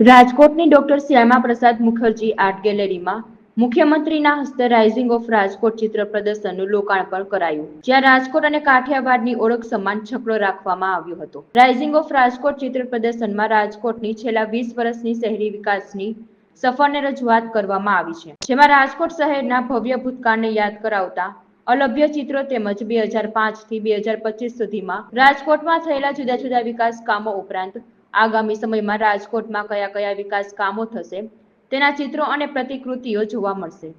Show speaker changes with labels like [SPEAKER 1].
[SPEAKER 1] રાજકોટની doctor Shyama Prasad Mukherjee art ગેલેરીમાં મુખ્યમંત્રીના હસ્તે રાઇઝિંગ ઓફ રાજકોટ ચિત્ર પ્રદર્શનનું લોકાર્પણ કરાયું, જ્યાં રાજકોટ અને કાઠિયાવાડની ઓળખ સમાન છકડો રાખવામાં આવ્યો હતો. રાઇઝિંગ ઓફ રાજકોટ ચિત્ર પ્રદર્શનમાં રાજકોટની છેલ્લા વીસ વર્ષની શહેરી વિકાસની સફળને રજૂઆત કરવામાં આવી છે. જેમાં રાજકોટ શહેરના ભવ્ય ભૂતકાળને યાદ કરાવતા અલભ્ય ચિત્રો તેમજ બે હજાર પાંચથી બે હજાર પચીસ સુધીમાં રાજકોટમાં થયેલા જુદા જુદા વિકાસ કામો ઉપરાંત આગામી સમયમાં રાજકોટમાં કયા કયા વિકાસ કામો થશે તેના ચિત્રો અને પ્રતિકૃતિઓ જોવા મળશે.